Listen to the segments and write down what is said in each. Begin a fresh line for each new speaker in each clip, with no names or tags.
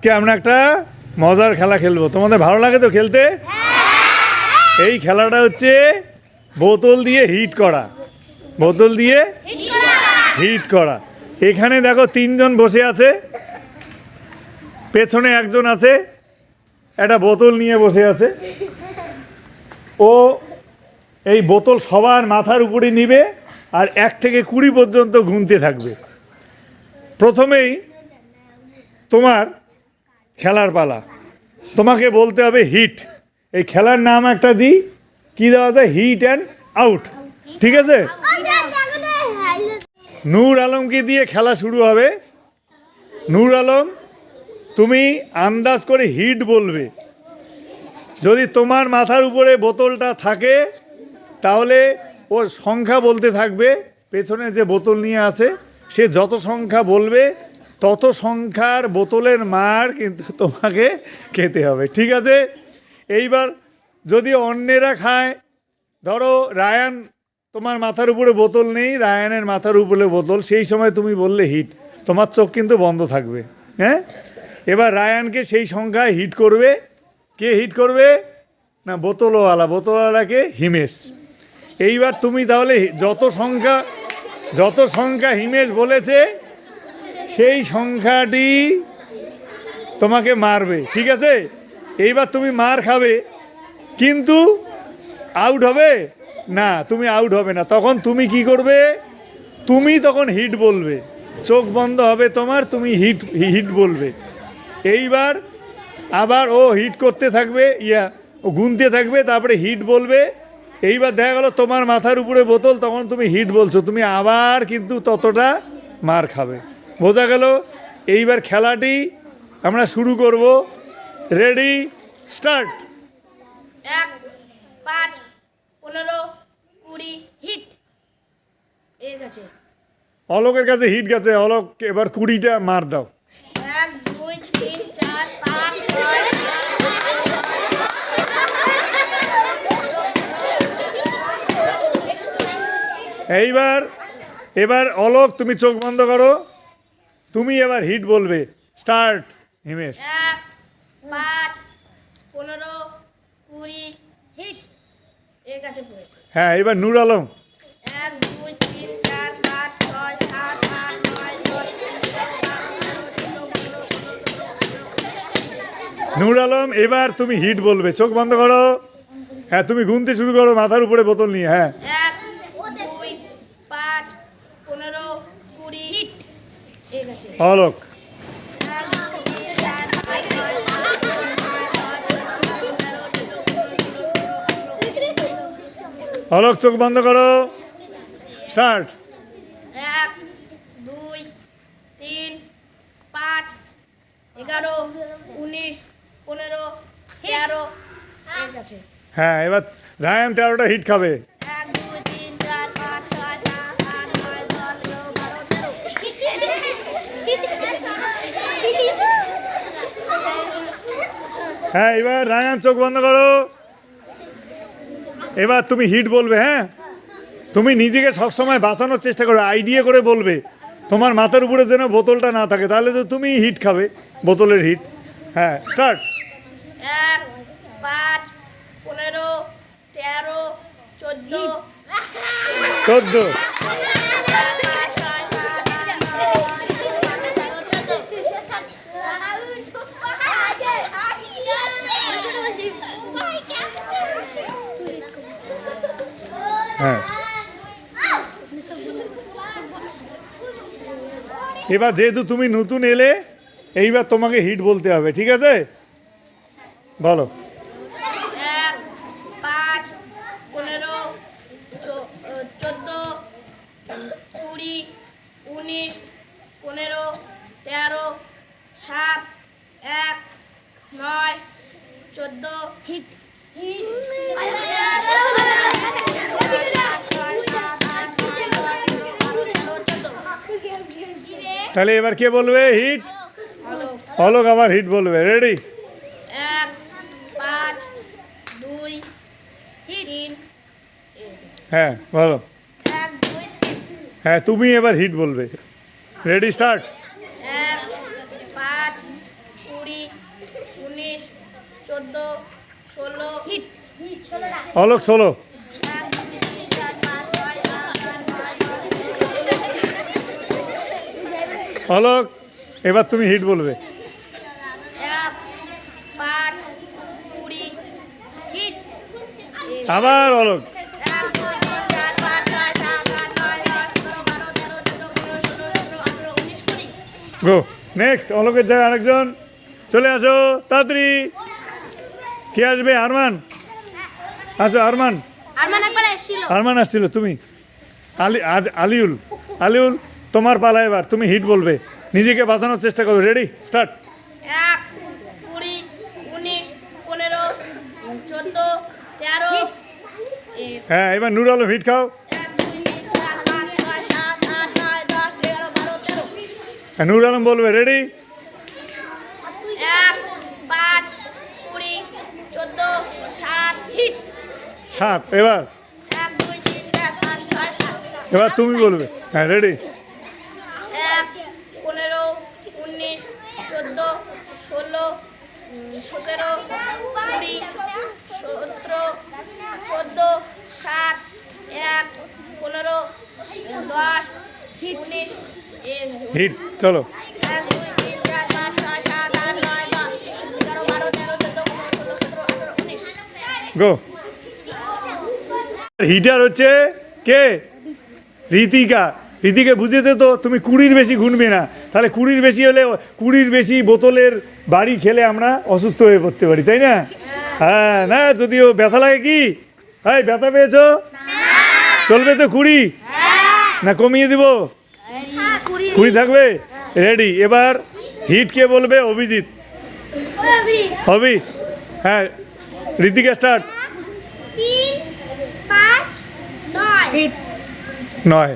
আজকে আমরা একটা মজার খেলা খেলবো তোমাদের ভালো লাগে তো খেলতে
হ্যাঁ।
এই খেলাটা হচ্ছে বোতল দিয়ে হিট করা বোতল দিয়ে হিট করা এখানে দেখো তিনজন বসে আছে পেছনে একজন আছে একটা বোতল নিয়ে বসে আছে ও এই বোতল সবার মাথার উপরে নিবে আর এক থেকে কুড়ি পর্যন্ত গুনতে থাকবে প্রথমেই তোমার খেলার পালা তোমাকে বলতে হবে হিট এই খেলার নাম একটা দিই কি দেওয়া যায় হিট অ্যান্ড আউট ঠিক আছে নূর আলমকে দিয়ে খেলা শুরু হবে নূর আলম তুমি আন্দাজ করে হিট বলবে যদি তোমার মাথার উপরে বোতলটা থাকে তাহলে ওর সংখ্যা বলতে থাকবে পেছনে যে বোতল নিয়ে আছে সে যত সংখ্যা বলবে তত সংখ্যার বোতলের মার কিন্তু তোমাকে খেতে হবে ঠিক আছে এইবার যদি অন্যেরা খায় ধরো রায়ান তোমার মাথার উপরে বোতল নেই রায়ানের মাথার উপরে বোতল সেই সময় তুমি বললে হিট তোমার চোখ কিন্তু বন্ধ থাকবে হ্যাঁ এবার রায়ানকে সেই সংখ্যায় হিট করবে কে হিট করবে না বোতলওয়ালা বোতলওয়ালাকে হিমেশ এইবার তুমি তাহলে যত সংখ্যা যত সংখ্যা হিমেশ বলেছে সেই সংখ্যাটি তোমাকে মারবে ঠিক আছে এইবার তুমি মার খাবে কিন্তু আউট হবে না তুমি আউট হবে না তখন তুমি কি করবে তুমি তখন হিট বলবে চোখ বন্ধ হবে তোমার তুমি হিট হিট বলবে এইবার আবার ও হিট করতে থাকবে ইয়া গুনতে থাকবে তারপরে হিট বলবে এইবার দেখা গেলো তোমার মাথার উপরে বোতল তখন তুমি হিট বলছো তুমি আবার কিন্তু ততটা মার খাবে বোঝা গেল এইবার খেলাটি আমরা শুরু করব রেডি স্টার্ট
অলকের
কাছে অলোকের কাছে হিট গেছে অলোক এবার কুড়িটা মার দাও এইবার এবার অলোক তুমি চোখ বন্ধ করো তুমি এবার হিট বলবে স্টার্ট হিমেশ হ্যাঁ এবার নূর আলম নূর আলম এবার তুমি হিট বলবে চোখ বন্ধ করো হ্যাঁ তুমি গুনতে শুরু করো মাথার উপরে বোতল নিয়ে হ্যাঁ অলক অলক চোখ বন্ধ করো স্টার্ট
এক দুই তিন পাঁচ এগারো উনিশ পনেরো তেরো হ্যাঁ,
হ্যাঁ এবার রায়ন তেরোটা হিট খাবে হ্যাঁ এবার রায়ান চোখ বন্ধ করো এবার তুমি হিট বলবে হ্যাঁ তুমি নিজেকে সবসময় বাঁচানোর চেষ্টা করো আইডিয়া করে বলবে তোমার মাথার উপরে যেন বোতলটা না থাকে তাহলে তো তুমি হিট খাবে বোতলের হিট হ্যাঁ স্টার্ট
পনেরো তেরো চোদ্দ চোদ্দ
এবার যেহেতু তুমি নতুন এলে এইবার তোমাকে হিট বলতে হবে ঠিক আছে বলো
চোদ্দ হিট
তাহলে এবার কে বলবে হিট অলোক আবার হিট বলবে রেডি হ্যাঁ বলো হ্যাঁ তুমি এবার হিট বলবে রেডি স্টার্ট অলোক ষোলো অলক এবার তুমি হিট বলবে আবার অলক গো নেক্সট অলকের জায়গায় আরেকজন চলে আসো তাড়াতাড়ি কে আসবে আরমান আসো আরমান আরমান আসছিল তুমি আলি আজ আলিউল আলিউল তোমার পালা এবার তুমি হিট বলবে নিজেকে বাঁচানোর চেষ্টা করবে রেডি স্টার্ট হ্যাঁ এবার নুর হিট খাও হ্যাঁ, নুর আলম বলবে রেডি সাত এবার এবার তুমি বলবে হ্যাঁ রেডি
ষোলো সতেরো কুড়ি সতেরো চোদ্দো সাত এক পনেরো দশ উনিশ
হিট চলো গো হিটার হচ্ছে কে রীতিকা হৃদিকে বুঝেছে তো তুমি কুড়ির বেশি ঘুরবে না তাহলে কুড়ির বেশি হলে কুড়ির বেশি বোতলের বাড়ি খেলে আমরা অসুস্থ হয়ে পড়তে পারি তাই না হ্যাঁ না যদিও ব্যথা লাগে কি হ্যাঁ ব্যথা পেয়েছ চলবে তো কুড়ি না কমিয়ে দিব কুড়ি থাকবে রেডি এবার হিট কে বলবে অভিজিৎ অভি হ্যাঁ ঋতিকা স্টার্ট নয়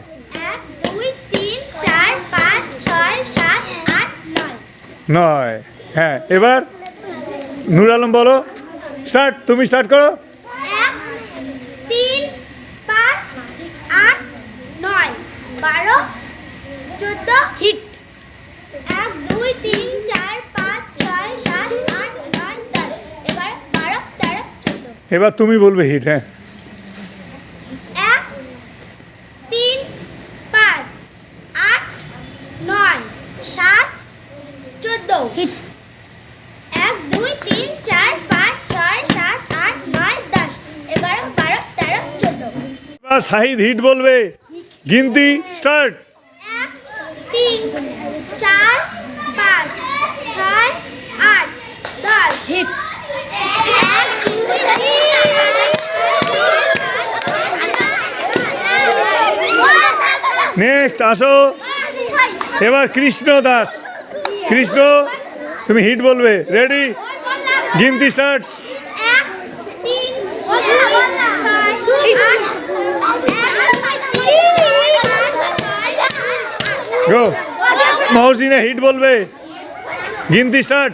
নয় হ্যাঁ এবার নুর আলম বলো স্টার্ট তুমি স্টার্ট করো এবার তুমি বলবে হিট হ্যাঁ
হিট এক দুই তিন চার পাঁচ ছয় সাত আট নয় দশ এগারো বারো তেরো চোদ্দ
এবার শাহিদ হিট বলবে গিনতি স্টার্ট
তিন চার পাঁচ ছয় আট দশ হিট
নেক্সট আসো এবার কৃষ্ণ দাস কৃষ্ণ তুমি হিট বলবে রেডি গিনতি স্টার্ট গো মহসি হিট বলবে গিনতি স্টার্ট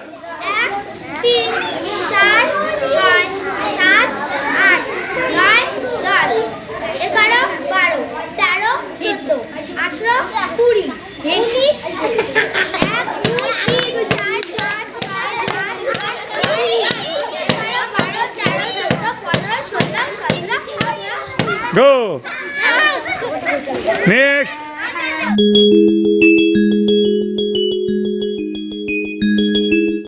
কুড়ি Next.